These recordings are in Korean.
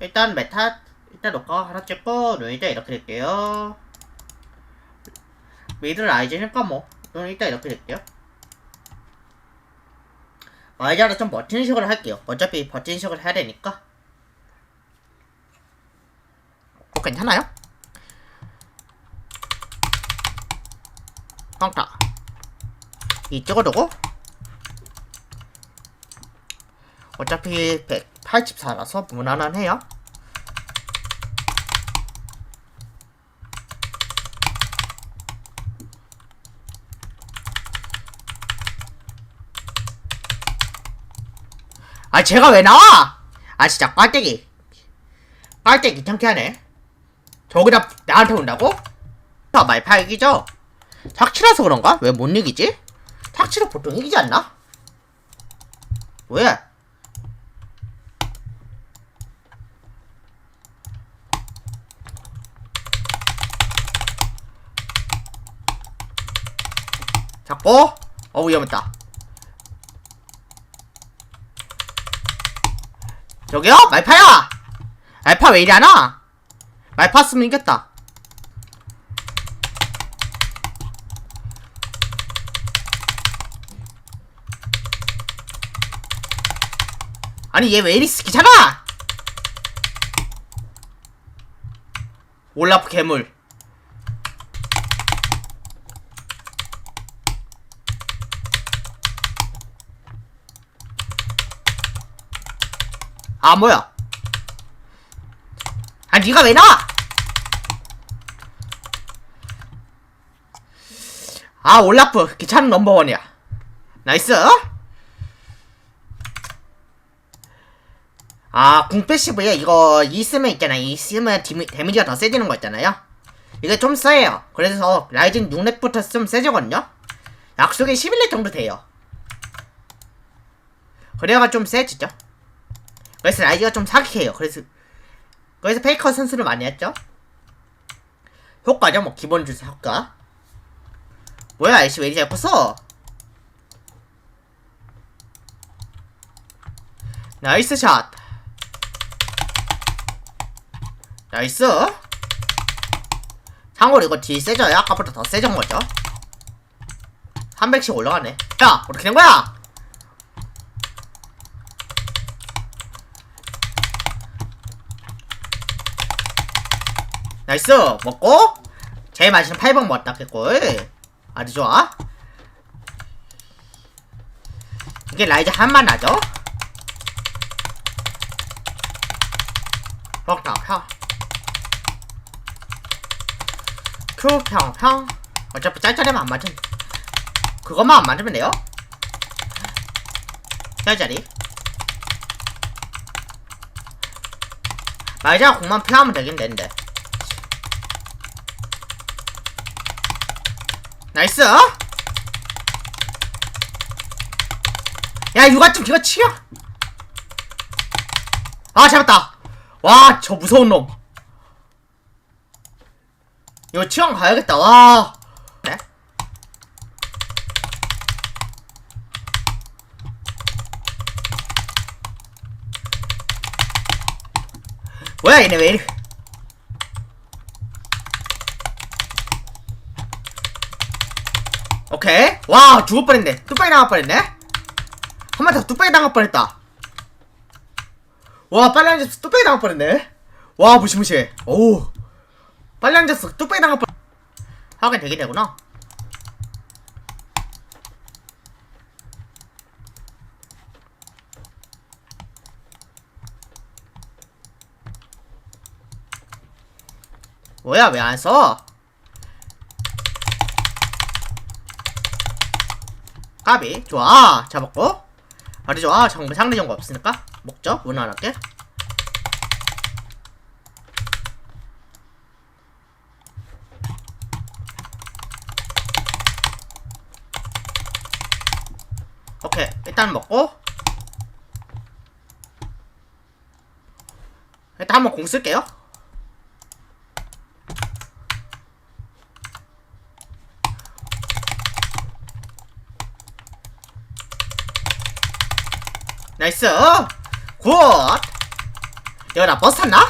일단 메타 일단 녹화 하나 찍고 눈이따 이렇게 될게요. 미드 라이즈니까 뭐 눈이따 이렇게 될게요. 와이자를 좀 버티는 식으로 할게요. 어차피 버티는 식으로 해야 되니까. 어 괜찮아요? 평타. 이쪽을 두고. 어차피 184라서 무난한해요 아 제가 왜 나와? 아 진짜 빨대기 빨대기 귀찮게 하네 저기다 나한테 온다고? 아 말파 이기죠? 착취라서 그런가? 왜 못 이기지? 착취로 보통 이기지 않나? 왜? 잡고 어 위험했다 저기요? 말파야! 말파 왜 이리 하나? 말파 쓰면 이겼다 아니 얘 왜 이리 스키잖아! 올라프 괴물 아 뭐야? 아 니가 왜 나와? 아 올라프 귀찮은 넘버원이야. 나이스. 아 궁패시브에 이거 이 쓰면 있잖아. 이 쓰면 디미, 데미지가 더 세지는 거 있잖아요. 이게 좀 세요. 그래서 라이징 6렙부터 좀 세지거든요. 약속이 11렙 정도 돼요. 그래가 좀 세지죠 그래서 라이즈가 좀 사기해요. 그래서 그래서 페이커 선수를 많이 했죠. 효과죠, 뭐 기본 주사 효과. 뭐야, 아이씨 왜 이리 잘 컸어? 나이스 샷. 나이스. 참고로 이거 딜 세져요. 아까보다 더 세진 거죠. 300씩 올라가네. 야, 어떻게 된 거야? 나이스. 먹고. 제일 맛있는 8번 먹었다 개꿀. 아주 좋아. 이게 라이즈 한만 나죠? 먹다 평 큐평평 어차피 짤짤이면 안 맞은 그것만 안 맞으면 돼요. 짤짤이. 말자 공만 피하면 되긴 되는데 나이스. 야 유가좀 기가 치여 아 잡았다. 와 저 무서운 놈. 이거 치왕 가야겠다. 와. 네? 뭐야 얘네 왜 이래 오케이. 와, 뻔했네. 뚝배기 당할 뻔했네. 한번더 뚝배기 당할 뻔했다. 와, 빨리 앉아서 뚝배기 당할 뻔했네. 와, 무시무시해. 오. 빨리 앉아서 뚝배기 당할 뻔. 하게 되게 되구나. 뭐야, 왜 안 써? 까비 좋아. 잡았고. 아주 좋아. 정말 상대 정보 없으니까. 먹죠? 무난하게. 오케이. 일단 먹고. 일단 한번 공 쓸게요 나이스. 굿. 내가 나 버스 탔나?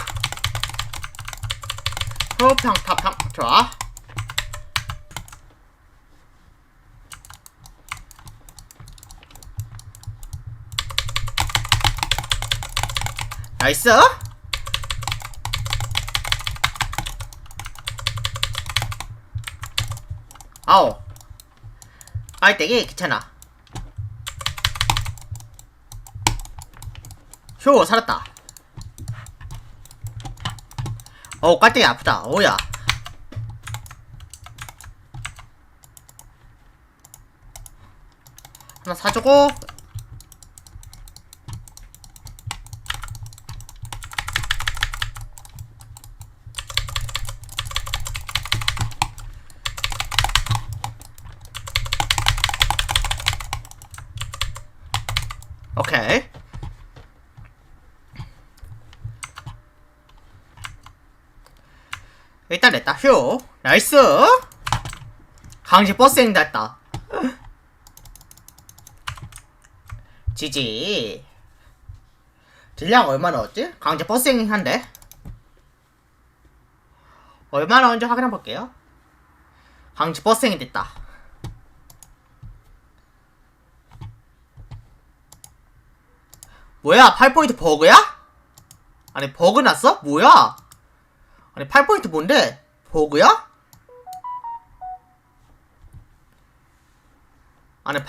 효평 타평. 좋아. 나이스. 아오. 빨대기 귀찮아 휴 살았다. 어 깔때기 아프다. 오야. 하나 사주고. 오케이 일단 냈다. 휴. 나이스. 강제 버스 행다 했다. 지지. 딜량 얼마나 얻지? 강제 버스 행위 한데. 얼마나 언제 확인해 볼게요. 강제 버스 행위 됐다. 뭐야? 8포인트 버그야? 아니 버그 났어? 뭐야? 아니 8포인트 뭔데? 버그야? 아니 8